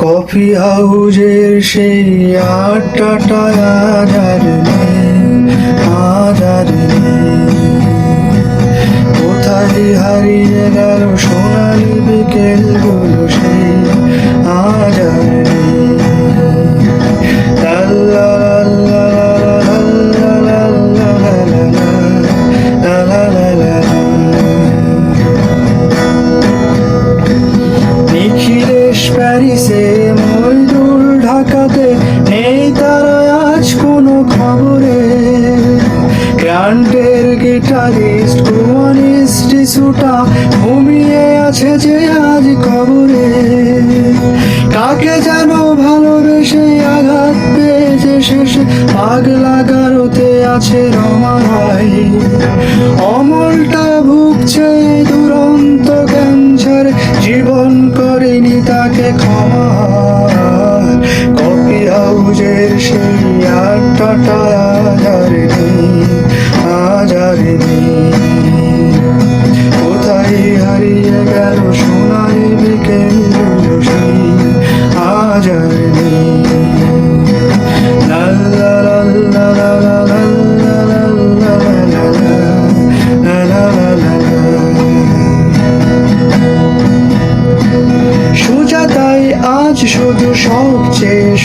Coffee হাউজের সেই আটটা নেই কোথায় হারিয়ে গেল সোনালি বিকেল সুটা ঘুমিয়ে আছে যে আজ খবরে কাকে যেন ভালোবেসে আঘাত পেয়েছে শেষে পাগলা গারোতে আছে রমা ভাই। অমলটা ভুগছে দুরন্ত ক্যান্সার, জীবন করেনি তাকে ক্ষমা। কপি হাউজের সেই আটটা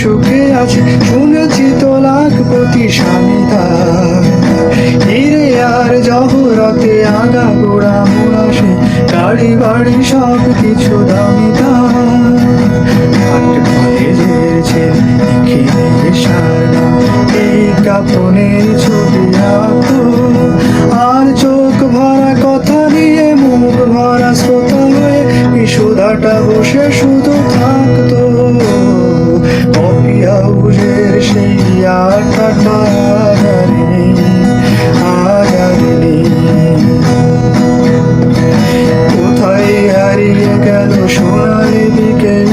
সুখে আছে, শুনেছি তো লাখপতি স্বামী হিরে আর জহরতে আগা গোড়া মোড়াসে গাড়ি বাড়ি সব কিছু দামি কাপনের ছবি আঁকতো আর চোখ ভরা কথা নিয়ে, মুখ ভরা শ্রোতা হয়ে, বিশুদাটা বসে শুধু কোথায় হারিয়ে গেল সোনার বিকেল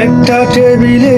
একটা টেবিলে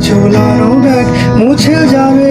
ঝোলানো ব্যাগ মুছে যাবে